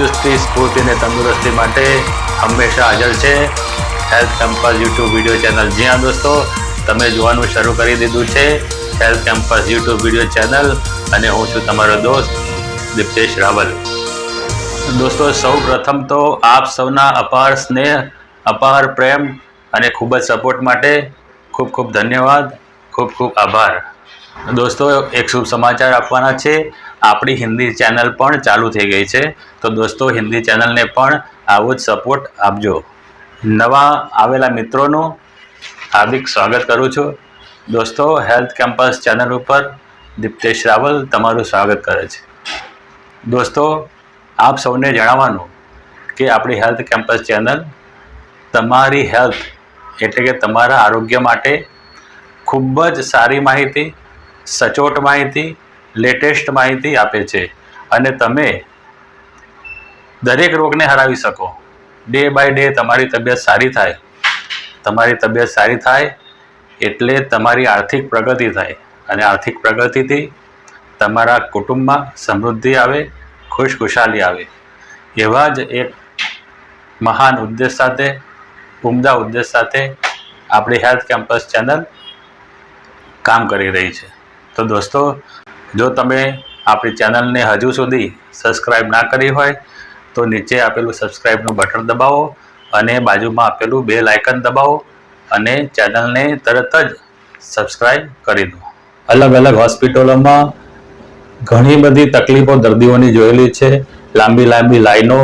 ચુસ્તી સ્ફૂર્તિ અને તંદુરસ્તી માટે હંમેશા હાજર છે Health Campus YouTube video channel. જી હા દોસ્તો, તમે જોવાનું શરૂ કરી દીધું છે Health Campus YouTube video channel અને હું છું તમારો દોસ્ત દીપ્તેશ રાવલ. દોસ્તો, સૌ પ્રથમ તો આપ સૌના અપાર સ્નેહ, અપાર પ્રેમ અને ખૂબ જ સપોર્ટ માટે ખૂબ ખૂબ ધન્યવાદ, ખૂબ ખૂબ આભાર. દોસ્તો, એક શુભ સમાચાર આપવાના છે. આપણી હિન્દી ચેનલ પણ ચાલુ થઈ ગઈ છે. તો દોસ્તો, હિન્દી ચેનલને પણ આવો જ સપોર્ટ આપજો. નવા આવેલા મિત્રોનું હાર્દિક સ્વાગત કરું છું. દોસ્તો હેલ્થ કેમ્પસ ચેનલ ઉપર દીપ્તેશ રાવલ તમારું સ્વાગત કરે છે. દોસ્તો, આપ સૌને જણાવવાનું કે આપણી હેલ્થ કેમ્પસ ચેનલ તમારી હેલ્થ એટલે કે તમારા આરોગ્ય માટે ખૂબ જ સારી માહિતી, સચોટ માહિતી લેટેસ્ટ માહિતી આપે છે અને તમે દરેક રોગને હરાવી શકો. ડે બાય ડે તમારી તબિયત સારી થાય. તમારી તબિયત સારી થાય એટલે તમારી આર્થિક પ્રગતિ થાય. અને આર્થિક પ્રગતિથી તમારા કુટુંબમાં સમૃદ્ધિ આવે ખુશખુશાલી આવે. એવા જ એક મહાન ઉદ્દેશ સાથે, ઉમદા ઉદ્દેશ સાથે આપણી હેલ્થ કેમ્પસ ચેનલ કામ કરી રહી છે. તો દોસ્તો જો તમે આપણી ચેનલને હજુ સુધી સબસ્ક્રાઈબ ના કરી હોય, તો નીચે આપેલું સબસ્ક્રાઈબનું બટન દબાવો અને બાજુમાં આપેલું બે લાયકન દબાવો અને ચેનલને તરત જ સબસ્ક્રાઈબ કરી દો. અલગ અલગ હોસ્પિટલોમાં ઘણી બધી તકલીફો દર્દીઓની જોયેલી છે, લાંબી લાંબી લાઈનો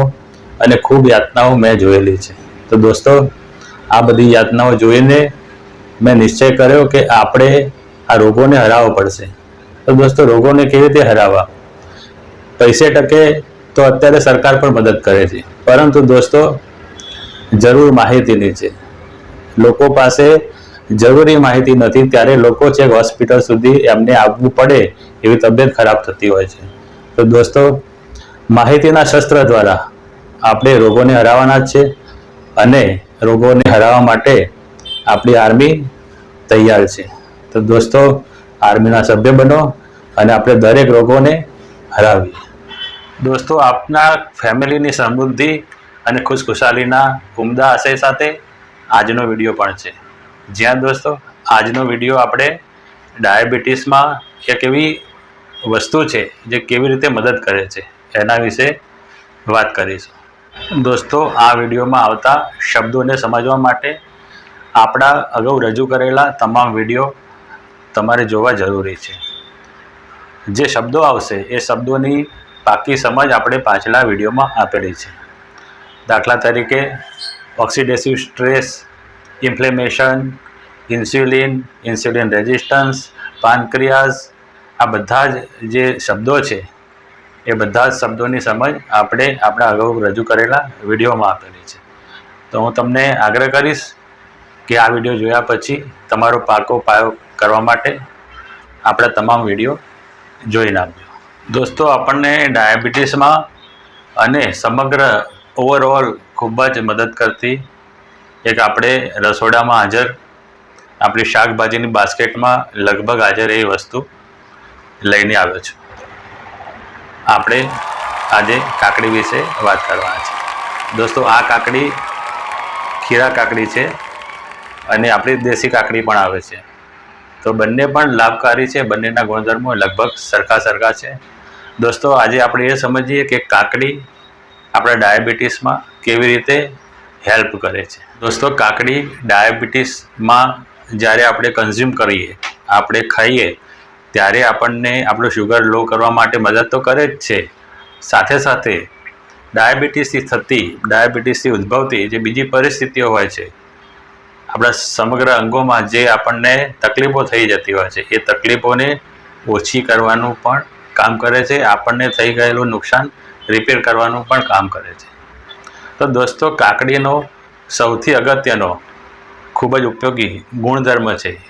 અને ખૂબ યાતનાઓ મેં જોયેલી છે. તો દોસ્તો, આ બધી યાતનાઓ જોઈને મેં નિશ્ચય કર્યો કે આપણે આ રોગોને હરાવવો પડશે. તો દોસ્તો રોગોને કેવી રીતે હરાવવા? પૈસે ટકે તો અત્યારે સરકાર પણ મદદ કરે છે. પરંતુ દોસ્તો, જરૂર માહિતીની છે. લોકો પાસે જરૂરી માહિતી નથી, ત્યારે લોકો છેક હોસ્પિટલ સુધી એમને આવવું પડે એવી તબિયત ખરાબ થતી હોય છે. તો દોસ્તો, માહિતીના શસ્ત્ર દ્વારા આપણે રોગોને હરાવવાના છે અને રોગોને હરાવવા માટે આપણી આર્મી તૈયાર છે. તો દોસ્તો આર્મીના સભ્ય બનો અને આપણે દરેક રોગોને હરાવીએ. દોસ્તો, આપના ફેમિલીની સમૃદ્ધિ અને ખુશખુશાલીના ઉમદા આશય સાથે આજનો વીડિયો પણ છે. જ્યાં દોસ્તો, આજનો વીડિયો આપણે ડાયાબિટીસમાં એક એવી વસ્તુ છે જે કેવી રીતે મદદ કરે છે, એના વિશે વાત કરીશું. દોસ્તો, આ વિડીયોમાં આવતા શબ્દોને સમજવા માટે આપણા અગાઉ રજૂ કરેલા તમામ વીડિયો તમારે જોવા જરૂરી છે. જે શબ્દો આવશે એ શબ્દોની પાકી સમજ આપણે પાછલા વિડીયોમાં આપેલી છે. દાખલા તરીકે, oxidative stress, inflammation, insulin insulin resistance, pancreas, આ બધા જ જે શબ્દો છે, એ બધા જ શબ્દોની સમજ આપણે આપણા અગાઉ રજૂ કરેલા વિડીયોમાં આપેલી છે. તો હું તમને આગ્રહ કરીશ કે આ વીડિયો જોયા પછી તમારો પાકો પાયો કરવા માટે આપણા તમામ વીડિયો જોઈ નાખજો દોસ્તો, આપણને ડાયાબિટીસમાં અને સમગ્ર ઓવરઓલ ખૂબ જ મદદ કરતી એક આપણે રસોડામાં હાજર, આપણી શાકભાજીની બાસ્કેટમાં લગભગ હાજર એ વસ્તુ લઈને આવ્યો છું. આપણે આજે કાકડી વિશે વાત કરવાના છે. દોસ્તો, આ કાકડી ખીરા કાકડી છે અને આપણી દેશી કાકડી પણ આવે છે. તો બંને પણ લાભકારી છે. બંનેના ગુણધર્મો લગભગ સરખા સરખા છે. દોસ્તો, આજે આપણે એ સમજીએ કે કાકડી આપણા ડાયાબિટીસમાં કેવી રીતે હેલ્પ કરે છે. દોસ્તો, કાકડી ડાયાબિટીસમાં જ્યારે આપણે કન્ઝ્યુમ કરીએ, આપણે ખાઈએ, ત્યારે આપણને આપણું શુગર લો કરવા માટે મદદ તો કરે જ છે. સાથે સાથે ડાયાબિટીસથી થતી, ડાયાબિટીસથી ઉદ્ભવતી જે બીજી પરિસ્થિતિઓ હોય છે આપણા સમગ્ર અંગોમાં જે આપણને તકલીફો થઈ જતી હોય છે, એ તકલીફોને ઓછી કરવાનું પણ કામ કરે છે, આપણને થઈ ગયેલું નુકસાન રિપેર કરવાનું પણ કામ કરે છે. તો દોસ્તો, કાકડીનો સૌથી અગત્યનો, ખૂબ જ ઉપયોગી ગુણધર્મ છે.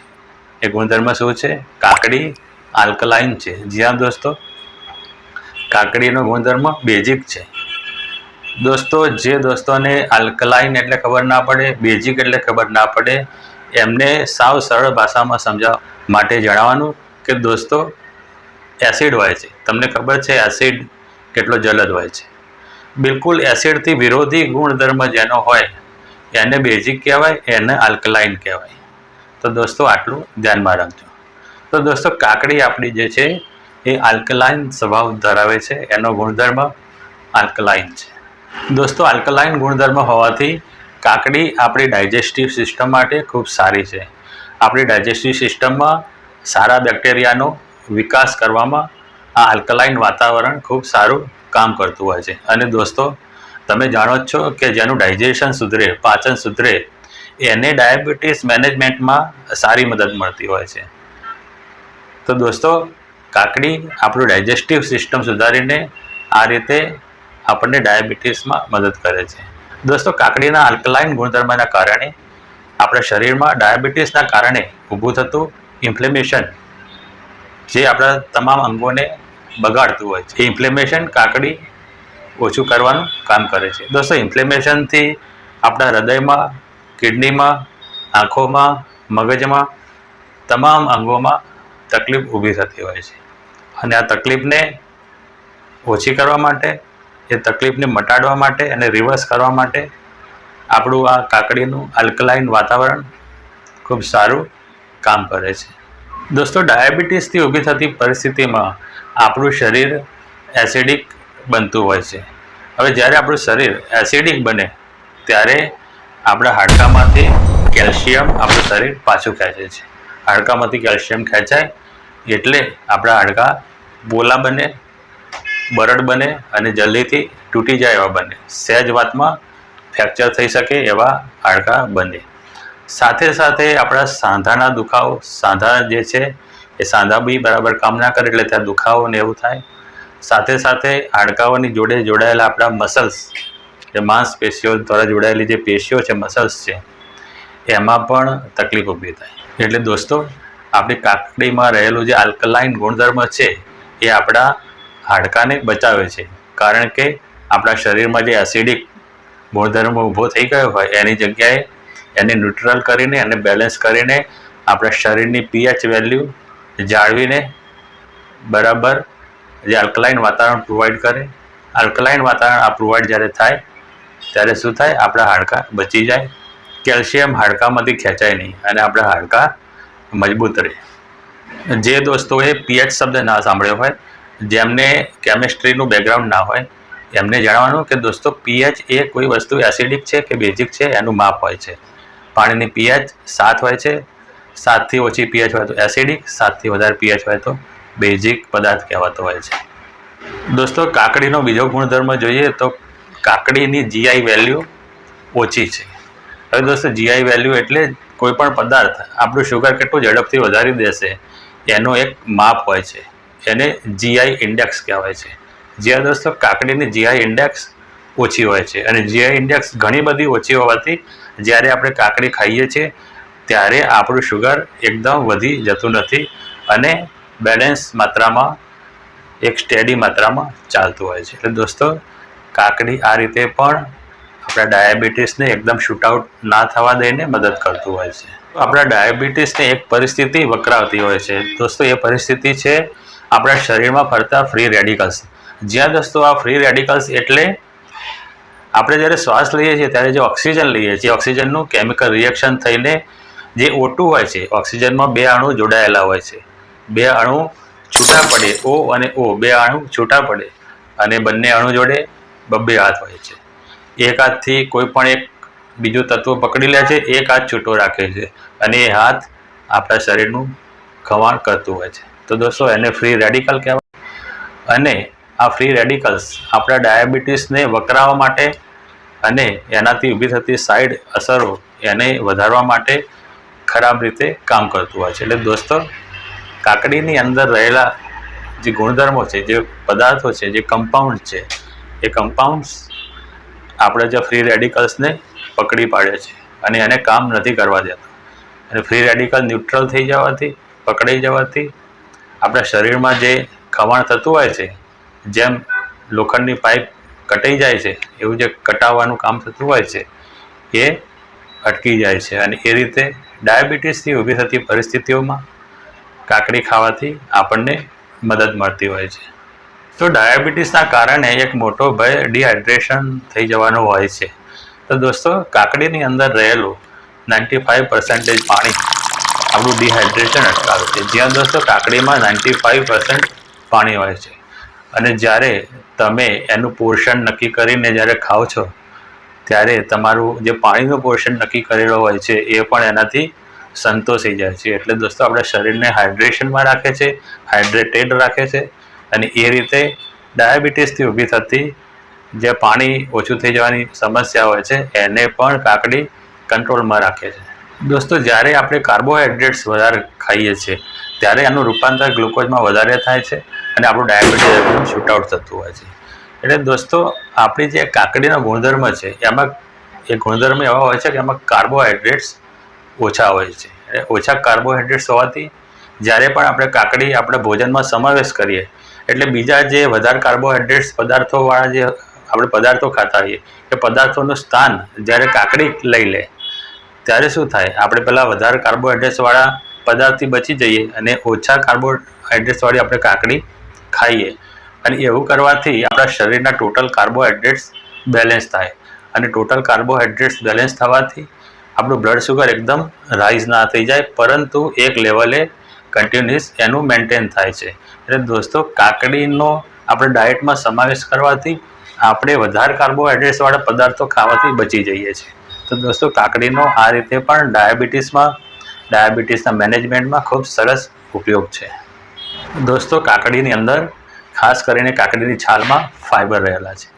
એ ગુણધર્મ શું છે? કાકડી આલ્કલાઇન છે. જ્યાં દોસ્તો, કાકડીનો ગુણધર્મ બેઝિક છે. દોસ્તો, જે દોસ્તોને આલ્કલાઇન એટલે ખબર ના પડે બેઝિક એટલે ખબર ના પડે, એમને સાવ સરળ ભાષામાં સમજાવવા માટે જણાવવાનું કે દોસ્તો એસિડ હોય છે. તમને ખબર છે એસિડ કેટલો જલદ હોય છે. બિલકુલ એસિડથી વિરોધી ગુણધર્મ જેનો હોય, એને બેઝિક કહેવાય, એને આલ્કલાઇન કહેવાય. તો દોસ્તો, આટલું ધ્યાનમાં રાખજો. તો દોસ્તો, કાકડી આપણી જે છે, એ આલ્કલાઇન સ્વભાવ ધરાવે છે. એનો ગુણધર્મ આલ્કલાઇન છે. દોસ્તો આલ્કલાઇન ગુણધર્મ હોવાથી કાકડી આપણી ડાયજેસ્ટિવ સિસ્ટમ માટે ખૂબ સારી છે. આપણી ડાયજેસ્ટિવ સિસ્ટમમાં સારા બેક્ટેરિયાનો વિકાસ કરવામાં આ આલ્કલાઇન વાતાવરણ ખૂબ સારું કામ કરતું હોય છે. અને દોસ્તો, તમે જાણો જ છો કે જેનું ડાયજેશન સુધરે, પાચન સુધરે, એને ડાયાબિટીસ મેનેજમેન્ટમાં સારી મદદ મળતી હોય છે. તો દોસ્તો, કાકડી આપણું ડાયજેસ્ટિવ સિસ્ટમ સુધારીને આ રીતે આપણને ડાયાબિટીસમાં મદદ કરે છે. દોસ્તો, કાકડીના આલ્કલાઇન ગુણધર્મના કારણે આપણા શરીરમાં ડાયાબિટીસના કારણે ઊભું થતું ઇન્ફ્લેમેશન જે આપણા તમામ અંગોને બગાડતું હોય છે. એ ઇન્ફ્લેમેશન કાકડી ઓછું કરવાનું કામ કરે છે. દોસ્તો ઇન્ફ્લેમેશનથી આપણા હૃદયમાં, કિડનીમાં, આંખોમાં, મગજમાં તમામ અંગોમાં તકલીફ ઊભી થતી હોય છે. અને આ તકલીફને ઓછી કરવા માટે એ તકલીફને મટાડવા માટે અને રિવર્સ કરવા માટે આપણું આ કાકડીનું આલ્કલાઇન વાતાવરણ ખૂબ સારું કામ કરે છે. દોસ્તો ડાયાબિટીસથી ઊભી થતી પરિસ્થિતિમાં આપણું શરીર એસિડિક બનતું હોય છે. હવે જ્યારે આપણું શરીર એસિડિક બને, ત્યારે આપણા હાડકામાંથી કેલ્શિયમ આપણું શરીર પાછું ખેંચે છે. હાડકામાંથી કેલ્શિયમ ખેંચાય એટલે આપણા હાડકા બોલા બને બરડ બને અને જલ્દીથી તૂટી જાય એવા બને. સહેજ વાતમાં ફ્રેક્ચર થઈ શકે એવા હાડકા બને. સાથે સાથે આપણા સાંધાના દુખાવો, સાંધા જે છે એ સાંધા બી બરાબર કામ ના કરે એટલે ત્યાં દુખાવો ને એવું થાય. સાથે સાથે હાડકાઓની જોડે જોડાયેલા આપણા મસલ્સ, જે માંસપેશીઓ દ્વારા જોડાયેલી જે પેશીઓ છે, મસલ્સ છે, એમાં પણ તકલીફ ઊભી થાય. એટલે દોસ્તો, આપણી કાકડીમાં રહેલું જે આલ્કલાઇન ગુણધર્મ છે એ આપણા હાડકાને બચાવે છે. કારણ કે આપણા શરીરમાં જે એસિડિક ગુણધર્મ ઊભો થઈ ગયો હોય, એની જગ્યાએ એને ન્યુટ્રલ કરીને અને બેલેન્સ કરીને આપણા શરીરની પીએચ વેલ્યુ જાળવીને બરાબર જે આલ્કલાઇન વાતાવરણ પ્રોવાઈડ કરે. આલ્કલાઇન વાતાવરણ આ પ્રોવાઈડ જ્યારે થાય, ત્યારે શું થાય? આપણા હાડકાં બચી જાય. કેલ્શિયમ હાડકામાંથી ખેંચાય નહીં અને આપણા હાડકાં મજબૂત રહે. જે દોસ્તોએ પીએચ શબ્દ ના સાંભળ્યો હોય જેમને કેમિસ્ટ્રીનું બેકગ્રાઉન્ડ ના હોય, એમને જાણવાનું કે દોસ્તો પીએચ એ કોઈ વસ્તુ એસિડિક છે કે બેઝિક છે? એનું માપ હોય છે. પાણીની પીએચ સાત હોય છે. સાતથી ઓછી પીએચ હોય તો એસિડિક સાતથી વધારે પીએચ હોય તો બેઝિક પદાર્થ કહેવાતો હોય છે. દોસ્તો, કાકડીનો બીજો ગુણધર્મ જોઈએ તો કાકડીની જીઆઈ વેલ્યુ ઓછી છે. હવે દોસ્તો જીઆઈ વેલ્યુ એટલે કોઈ પણ પદાર્થ આપણું શુગર કેટલું ઝડપથી વધારી દેશે, એનો એક માપ હોય છે. એને જીઆઈ ઇન્ડેક્સ કહેવાય છે. જ્યાં દોસ્તો કાકડીની જીઆઈ ઇન્ડેક્સ ઓછી હોય છે અને જીઆઈ ઇન્ડેક્સ ઘણી બધી ઓછી હોવાથી જ્યારે આપણે કાકડી ખાઈએ છીએ ત્યારે આપણું શુગર એકદમ વધી જતું નથી અને બેલેન્સ માત્રામાં, એક સ્ટેડી માત્રામાં ચાલતું હોય છે. એટલે દોસ્તો કાકડી આ રીતે પણ આપણા ડાયાબિટીસને એકદમ શૂટઆઉટ ના થવા દઈને મદદ કરતું હોય છે. આપણા ડાયાબિટીસને એક પરિસ્થિતિ વકરાવતી હોય છે. દોસ્તો એ પરિસ્થિતિ છે આપણા શરીરમાં ફરતા ફ્રી રેડિકલ્સ જ્યાં દોસ્તો આ ફ્રી રેડિકલ્સ એટલે આપણે જ્યારે શ્વાસ લઈએ છીએ, ત્યારે જે ઓક્સિજન લઈએ છીએ ઓક્સિજનનું કેમિકલ રિએક્શન થઈને જે ઓટું હોય છે ઓક્સિજનમાં બે અણુ જોડાયેલા હોય છે. બે અણુ છૂટા પડે ઓ અને ઓ બે અણુ છૂટા પડે અને બંને અણુ જોડે બબ્બે હાથ હોય છે. એક હાથથી કોઈ પણ એક બીજું તત્વ પકડી લે છે, એક હાથ છૂટો રાખે છે અને એ હાથ આપણા શરીરનું ખવાણ કરતું હોય છે. તો દોસ્તો, એને ફ્રી રેડિકલ કહેવાય. અને આ ફ્રી રેડિકલ્સ આપણા ડાયાબિટીસને વકરાવવા માટે અને એનાથી ઊભી થતી સાઈડ અસરો એને વધારવા માટે ખરાબ રીતે કામ કરતું હોય છે. એટલે દોસ્તો, કાકડીની અંદર રહેલા જે ગુણધર્મો છે, જે પદાર્થો છે, જે કમ્પાઉન્ડ છે, એ કમ્પાઉન્ડ્સ આપણે જે ફ્રી રેડિકલ્સને પકડી પાડે છે અને એને કામ નથી કરવા દેતા. અને ફ્રી રેડિકલ ન્યુટ્રલ થઈ જવાથી, પકડાઈ જવાથી આપણા શરીરમાં જે ખવાણ થતું હોય છે, જેમ લોખંડની પાઇપ કટાઈ જાય છે, એવું જે કટાવવાનું કામ થતું હોય છે, એ અટકી જાય છે. અને એ રીતે ડાયાબિટીસથી ઊભી થતી પરિસ્થિતિઓમાં કાકડી ખાવાથી આપણને મદદ મળતી હોય છે. તો ડાયાબિટીસના કારણે એક મોટો ભય ડિહાઇડ્રેશન થઈ જવાનો હોય છે. તો દોસ્તો, કાકડીની અંદર રહેલું નાઇન્ટી ફાઇવ પર્સન્ટેજ પાણી આપણું ડિહાઇડ્રેશન અટકાવે છે. જ્યાં દોસ્તો કાકડીમાં નાઇન્ટી ફાઇવ પર્સન્ટ પાણી હોય છે. અને જ્યારે તમે એનું પોર્શન નક્કી કરીને જ્યારે ખાઓ છો, ત્યારે તમારું જે પાણીનું પોર્શન નક્કી કરેલો હોય છે, એ પણ એનાથી સંતોષી જાય છે. એટલે દોસ્તો આપણા શરીરને હાઇડ્રેશનમાં રાખે છે હાઇડ્રેટેડ રાખે છે અને એ રીતે ડાયાબિટીસથી ઊભી થતી જે પાણી ઓછું થઈ જવાની સમસ્યા હોય છે, એને પણ કાકડી કંટ્રોલમાં રાખે છે. દોસ્તો, જ્યારે આપણે કાર્બોહાઈડ્રેટ્સ વધારે ખાઈએ છીએ, ત્યારે એનું રૂપાંતર ગ્લુકોઝમાં વધારે થાય છે અને આપણું ડાયાબિટીસ શૂટઆઉટ થતું હોય છે. એટલે દોસ્તો, આપણી જે કાકડીનો ગુણધર્મ છે, એમાં એ ગુણધર્મ એવા હોય છે કે એમાં કાર્બોહાઈડ્રેટ્સ ઓછા હોય છે. એટલે ઓછા કાર્બોહાઈડ્રેટ્સ હોવાથી, જ્યારે પણ આપણે કાકડી આપણે ભોજનમાં સમાવેશ કરીએ, એટલે બીજા જે વધારે કાર્બોહાઈડ્રેટ્સ પદાર્થોવાળા જે આપણે પદાર્થો ખાતા હોઈએ, એ પદાર્થોનું સ્થાન જ્યારે કાકડી લઈ લે ત્યારે શું થાય? આપણે પહેલાં વધારે કાર્બોહાઈડ્રેટ્સવાળા પદાર્થથી બચી જઈએ અને ઓછા કાર્બોહાઈડ્રેટ્સવાળી આપણે કાકડી ખાઈએ. અને એવું કરવાથી આપણા શરીરના ટોટલ કાર્બોહાઈડ્રેટ્સ બેલેન્સ થાય. અને ટોટલ કાર્બોહાઈડ્રેટ્સ બેલેન્સ થવાથી આપણું બ્લડ શુગર એકદમ રાઇઝ ના થઈ જાય, પરંતુ એક લેવલે કન્ટિન્યુઅસ એનું મેન્ટેન થાય છે. એટલે દોસ્તો, કાકડીનો આપણે ડાયટમાં સમાવેશ કરવાથી આપણે વધારે કાર્બોહાઈડ્રેટ્સવાળા પદાર્થો ખાવાથી બચી જઈએ છીએ. તો દોસ્તો, કાકડીનો આ રીતે પણ ડાયાબિટીસમાં, ડાયાબિટીસના મેનેજમેન્ટમાં ખૂબ સરસ ઉપયોગ છે. દોસ્તો, કાકડીની અંદર ખાસ કરીને કાકડીની છાલમાં ફાઇબર રહેલા છે.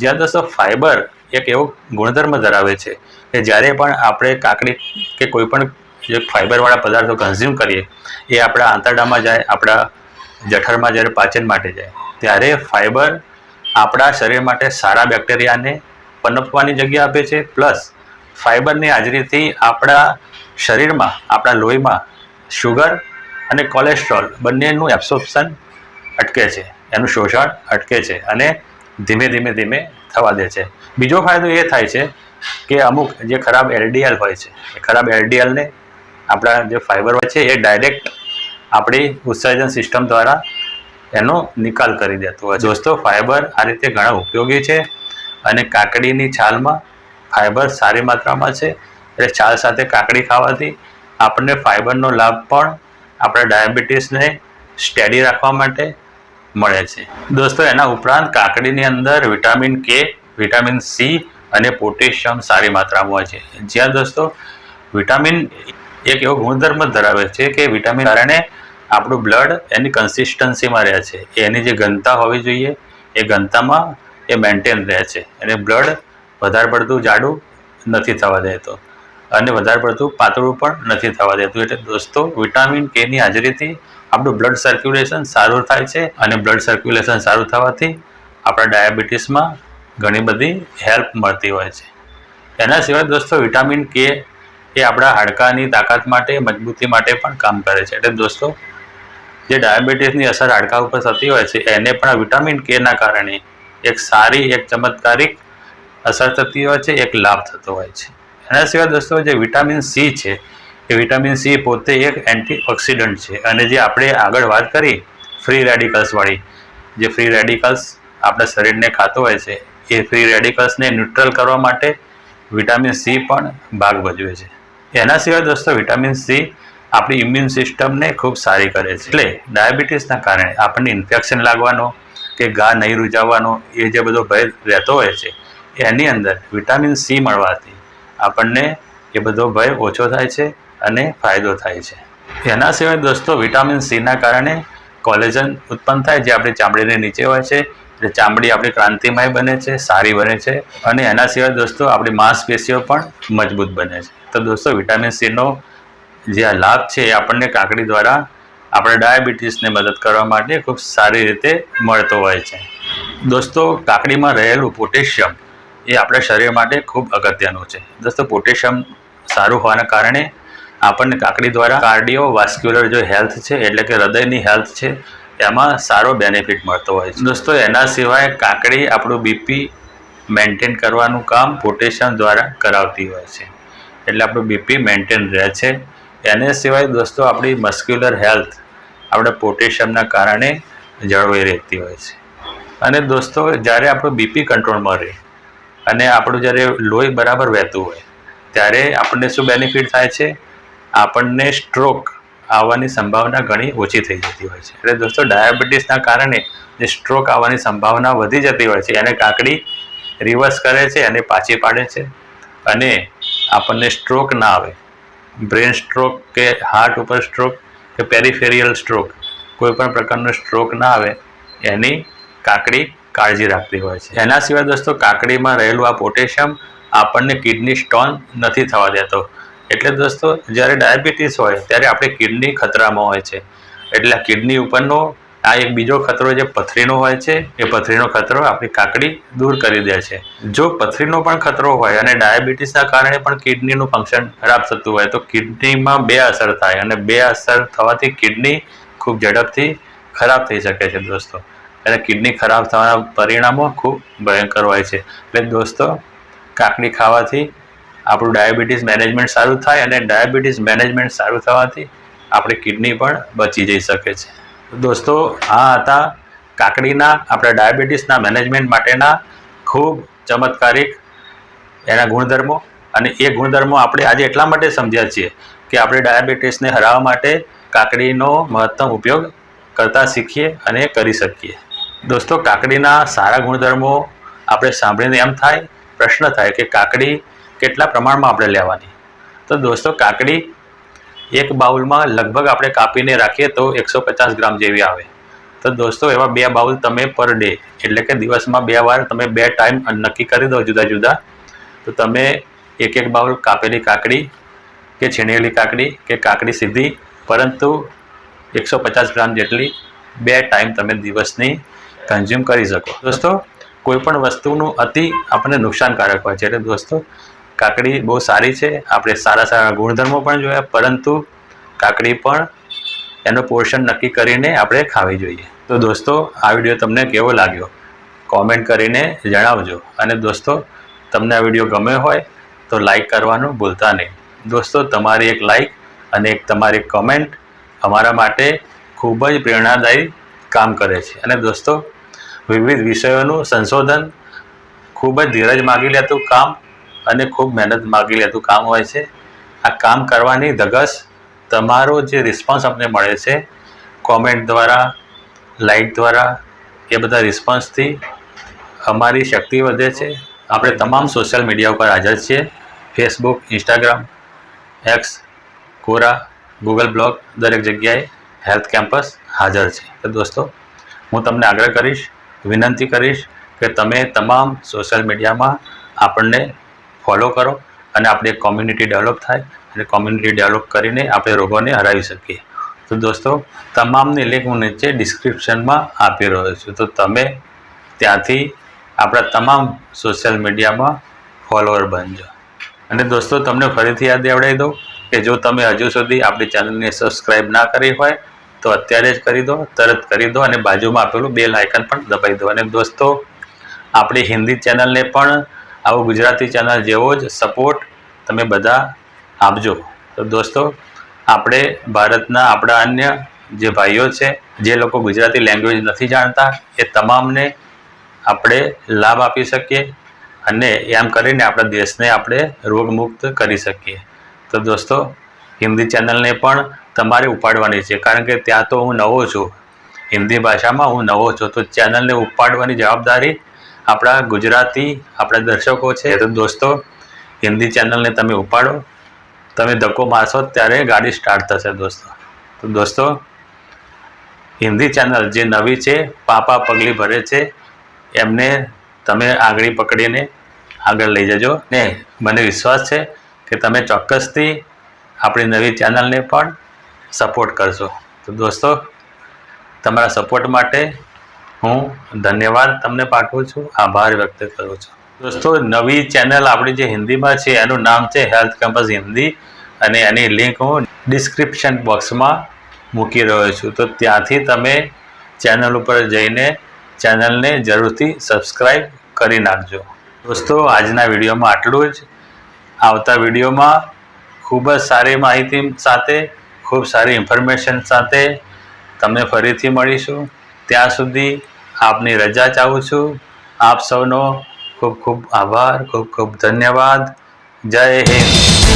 જ્યાં દોસ્તો ફાઇબર એક એવો ગુણધર્મ ધરાવે છે કે જ્યારે પણ આપણે કાકડી કે કોઈપણ જે ફાઇબરવાળા પદાર્થો કન્ઝ્યુમ કરીએ, એ આપણા આંતરડામાં જાય, આપણા જઠરમાં જ્યારે પાચન માટે જાય, ત્યારે ફાઇબર આપણા શરીર માટે સારા બેક્ટેરિયાને પનપવાની જગ્યા આપે છે, પ્લસ ફાઇબરની હાજરીથી આપણા શરીરમાં, આપણા લોહીમાં શુગર અને કોલેસ્ટ્રોલ બંનેનું એબ્સોર્પ્શન અટકે છે. એનું શોષણ અટકે છે અને ધીમે ધીમે ધીમે થવા દે છે. બીજો ફાયદો એ થાય છે કે અમુક જે ખરાબ એલડીએલ હોય છે, એ ખરાબ એલડીએલને આપણા જે ફાઇબર હોય છે, એ ડાયરેક્ટ આપણી ઉત્સર્જન સિસ્ટમ દ્વારા એનો નિકાલ કરી દેતું હોય દોસ્તો, ફાઇબર આ રીતે ઘણા ઉપયોગી છે અને કાકડીની છાલમાં ફાઇબર સારી માત્રામાં છે. એટલે છાલ સાથે કાકડી ખાવાથી આપણને ફાઇબરનો લાભ પણ આપણા ડાયાબિટીસને સ્ટેડી રાખવા માટે મળે છે. દોસ્તો, એના ઉપરાંત કાકડીની અંદર વિટામિન કે, વિટામિન સી અને પોટેશિયમ સારી માત્રામાં હોય છે. જ્યાં દોસ્તો, વિટામિન એક એવો ગુણધર્મ ધરાવે છે કે વિટામિન કારણે આપણું બ્લડ એની કન્સિસ્ટન્સીમાં રહે છે. એની જે ઘનતા હોવી જોઈએ, એ ઘનતામાં એ મેન્ટેન રહે છે. અને બ્લડ વધારે પડતું જાડું નથી થવા દેતો અને વધારે પડતું પાતળું પણ નથી થવા દેતું. એટલે દોસ્તો વિટામિન કેની હાજરીથી આપણું બ્લડ સર્ક્યુલેશન સારું થાય છે અને બ્લડ સર્ક્યુલેશન સારું થવાથી આપણા ડાયાબિટીસમાં ઘણી બધી હેલ્પ મળતી હોય છે. એના સિવાય દોસ્તો વિટામિન કે એ આપણા હાડકાની તાકાત માટે, મજબૂતી માટે પણ કામ કરે છે. એટલે દોસ્તો, જે ડાયાબિટીસની અસર હાડકા ઉપર થતી હોય છે, એને પણ આ વિટામિન કેના કારણે એક સારી, એક ચમત્કારિક અસર થતી હોય છે, એક લાભ થતો હોય છે. એના સિવાય દોસ્તો, જે વિટામિન સી છે, એ વિટામિન સી પોતે એક એન્ટીઓક્સિડન્ટ છે. અને જે આપણે આગળ વાત કરી, ફ્રી રેડિકલ્સવાળી, જે ફ્રી રેડિકલ્સ આપણા શરીરને ખાતો હોય છે, એ ફ્રી રેડિકલ્સને ન્યુટ્રલ કરવા માટે વિટામિન સી પણ ભાગ ભજવે છે. એના સિવાય દોસ્તો, વિટામિન સી આપણી ઇમ્યુન સિસ્ટમને ખૂબ સારી કરે છે. એટલે ડાયાબિટીસના કારણે આપણને ઇન્ફેક્શન લાગવાનો કે ઘા નહીં રૂજાવાનો એ જે બધો ભય રહેતો હોય છે એની અંદર વિટામિન સી મળવાથી આપણને એ બધો ભય ઓછો થાય છે અને ફાયદો થાય છે. એના સિવાય દોસ્તો, વિટામિન સીના કારણે કોલેજન ઉત્પન્ન થાય જે આપણી ચામડીની નીચે હોય છે. એટલે ચામડી આપણી ક્રાંતિમય બને છે, સારી બને છે અને એના સિવાય દોસ્તો, આપણી માંસપેશીઓ પણ મજબૂત બને છે. તો દોસ્તો, વિટામિન સીનો જે આ લાભ છે એ આપણને કાકડી દ્વારા આપણા ડાયાબિટીસને મદદ કરવા માટે ખૂબ સારી રીતે મળતો હોય છે. દોસ્તો, કાકડીમાં રહેલું પોટેશિયમ એ આપણા શરીર માટે ખૂબ અગત્યનું છે. દોસ્તો, પોટેશિયમ સારું હોવાના કારણે આપણને કાકડી દ્વારા કાર્ડિયો વાસ્ક્યુલર જો હેલ્થ છે, એટલે કે હૃદયની હેલ્થ છે, એમાં સારો બેનિફિટ મળતો હોય છે. દોસ્તો, એના સિવાય કાકડી આપણું બીપી મેન્ટેન કરવાનું કામ પોટેશિયમ દ્વારા કરાવતી હોય છે. એટલે આપણું બીપી મેન્ટેન રહે છે. એને સિવાય દોસ્તો, આપણી મસ્ક્યુલર હેલ્થ આપણે પોટેશિયમના કારણે જળવાઈ રહેતી હોય છે. અને દોસ્તો, જ્યારે આપણું બીપી કંટ્રોલમાં રહે અને આપણું જ્યારે લોહી બરાબર વહેતું હોય, ત્યારે આપણને શું બેનિફિટ થાય છે? આપણને સ્ટ્રોક આવવાની સંભાવના ઘણી ઓછી થઈ જતી હોય છે. એટલે દોસ્તો ડાયાબિટીસના કારણે જે સ્ટ્રોક આવવાની સંભાવના વધી જતી હોય છે, એને કાકડી રિવર્સ કરે છે અને પાછી પાડે છે. અને આપણને સ્ટ્રોક ના આવે બ્રેન સ્ટ્રોક કે હાર્ટ ઉપર સ્ટ્રોક કે પેરિફેરિયલ સ્ટ્રોક કોઈપણ પ્રકારનો સ્ટ્રોક ના આવે, એની કાકડી કાળજી રાખતી હોય છે. એના સિવાય દોસ્તો, કાકડીમાં રહેલું આ પોટેશિયમ આપણને કિડની સ્ટોન નથી થવા દેતો. એટલે દોસ્તો, જ્યારે ડાયાબિટીસ હોય, ત્યારે આપણે કિડની ખતરામાં હોય છે. એટલે કિડની ઉપરનો, આ એક બીજો ખતરો જે પથરીનો હોય છે, એ પથરીનો ખતરો આપણી કાકડી દૂર કરી દે છે. જો પથરીનો પણ ખતરો હોય અને ડાયાબિટીસના કારણે પણ કિડનીનું ફંક્શન ખરાબ થતું હોય, તો કિડનીમાં બે અસર થાય. અને બે અસર થવાથી કિડની ખૂબ ઝડપથી ખરાબ થઈ શકે છે દોસ્તો. અને કિડની ખરાબ થવાના પરિણામો ખૂબ ભયંકર હોય છે. એટલે દોસ્તો, કાકડી ખાવાથી આપણું ડાયાબિટીસ મેનેજમેન્ટ સારું થાય અને ડાયાબિટીસ મેનેજમેન્ટ સારું થવાથી આપણી કિડની પણ બચી જઈ શકે છે. દોસ્તો, આ હતા કાકડીના, આપણા ડાયાબિટીસના મેનેજમેન્ટ માટેના ખૂબ ચમત્કારિક એના ગુણધર્મો અને એ ગુણધર્મો આપણે આજે એટલા માટે સમજ્યા છીએ કે આપણે ડાયાબિટીસને હરાવવા માટે કાકડીનો મહત્તમ ઉપયોગ કરતા શીખીએ અને કરી શકીએ. દોસ્તો, કાકડીના સારા ગુણધર્મો આપણે સાંભળીને એમ થાય, પ્રશ્ન થાય કે કાકડી કેટલા પ્રમાણમાં આપણે લેવાની? તો દોસ્તો, કાકડી એક બાઉલમાં લગભગ આપણે કાપીને રાખીએ તો એકસો પચાસ ગ્રામ જેવી આવે. તો દોસ્તો, એવા બે બાઉલ તમે પર ડે, એટલે કે દિવસમાં બે વાર તમે બે ટાઈમ નક્કી કરી દો જુદા જુદા. તો તમે એક એક બાઉલ કાપેલી કાકડી કે છીણેલી કાકડી કે કાકડી સીધી, પરંતુ એકસો પચાસ ગ્રામ જેટલી બે ટાઈમ તમે દિવસની કન્ઝ્યુમ કરી શકો. દોસ્તો, કોઈ પણ વસ્તુનું અતિ આપણને નુકસાનકારક હોય છે. એટલે દોસ્તો, કાકડી બહુ સારી છે. આપણે સારા સારા ગુણધર્મો પણ જોયા, પરંતુ કાકડી પણ એનો પોર્શન નક્કી કરીને આપણે ખાવી જોઈએ. તો દોસ્તો, આ વીડિયો તમને કેવો લાગ્યો? કોમેન્ટ કરીને જણાવજો. અને દોસ્તો, તમને આ વીડિયો ગમ્યો હોય, તો લાઈક કરવાનું ભૂલતા નહીં. દોસ્તો, તમારી એક લાઈક અને એક તમારી કમેન્ટ અમારા માટે ખૂબ જ પ્રેરણાદાયી કામ કરે છે. અને દોસ્તો, વિવિધ વિષયોનું સંશોધન ખૂબ જ ધીરજ માગી લેતું કામ અને ખૂબ મહેનત માગી લેતું કામ હોય છે. આ કામ કરવાની ધગસ તમારો જે રિસ્પોન્સ અમને મળે છે કોમેન્ટ દ્વારા લાઇક દ્વારા, એ બધા રિસ્પોન્સથી અમારી શક્તિ વધે છે. આપણે તમામ સોશિયલ મીડિયા ઉપર હાજર છીએ. Facebook Instagram X Quora Google blog દરેક જગ્યાએ હેલ્થ કેમ્પસ હાજર છે. તો દોસ્તો, હું તમને આગ્રહ કરીશ, વિનંતી કરીશ કે તમે તમામ સોશિયલ મીડિયામાં આપણને ફોલો કરો અને આપણી કોમ્યુનિટી ડેવલપ થાય અને કોમ્યુનિટી ડેવલપ કરીને આપણે રોગોને હરાવી શકીએ. તો દોસ્તો, તમામની લિંક હું નીચે ડિસ્ક્રિપ્શનમાં આપી રહ્યો છું. તો તમે ત્યાંથી આપણા તમામ સોશિયલ મીડિયામાં ફોલોઅર બનજો. અને દોસ્તો, તમને ફરીથી યાદ દેવડાવી દઉં કે જો તમે હજુ સુધી આપણી ચેનલને સબસ્ક્રાઈબ ના કરી હોય તો અત્યારે જ કરી દો, તરત કરી દો અને બાજુમાં આપેલું બે આઇકન પણ દબાવી દો. અને દોસ્તો, આપણી હિન્દી ચેનલને પણ આવો ગુજરાતી ચેનલ જેવો જ સપોર્ટ તમે બધા આપજો. તો દોસ્તો, આપણે ભારતના આપણા અન્ય જે ભાઈઓ છે, જે લોકો ગુજરાતી લેંગ્વેજ નથી જાણતા, એ તમામને આપણે લાભ આપી શકીએ અને એમ કરીને આપણા દેશને આપણે રોગમુક્ત કરી શકીએ. તો દોસ્તો હિન્દી ચેનલને પણ તમારે ઉપાડવાની છે. કારણ કે ત્યાં તો હું નવો છું. હિન્દી ભાષામાં હું નવો છું. તો ચેનલને ઉપાડવાની જવાબદારી આપણા ગુજરાતી, આપણા દર્શકો છે. તો દોસ્તો, હિન્દી ચેનલને તમે ઉપાડો. તમે ધક્કો મારશો ત્યારે ગાડી સ્ટાર્ટ થશે દોસ્તો. તો દોસ્તો, હિન્દી ચેનલ જે નવી છે, પાપા પગલી ભરે છે, એમને તમે આગળી પકડીને આગળ લઈ જજો. ને મને વિશ્વાસ છે કે તમે ચોક્કસથી આપણી નવી ચેનલને પણ સપોર્ટ કરશો તો દોસ્તો, તમારા સપોર્ટ માટે હું ધન્યવાદ તમને પાઠવું છું. આભાર વ્યક્ત કરું છું. દોસ્તો, નવી ચેનલ આપણી જે હિન્દીમાં છે, એનું નામ છે હેલ્થ કેમ્પસ હિન્દી અને એની લિંક હું ડિસ્ક્રિપ્શન બોક્સમાં મૂકી રહ્યો છું. તો ત્યાંથી તમે ચેનલ ઉપર જઈને ચેનલને જરૂરથી સબસ્ક્રાઈબ કરી નાખજો. દોસ્તો, આજના વિડીયોમાં આટલું જ. આવતા વિડીયોમાં ખૂબ જ સારી માહિતી સાથે, ખૂબ સારી ઇન્ફોર્મેશન સાથે તમને ફરીથી મળીશું. ત્યાં સુધી આપની રજા ચાહું છું. આપ સૌનો ખૂબ ખૂબ આભાર, ખૂબ ખૂબ ધન્યવાદ. જય હિન્દ.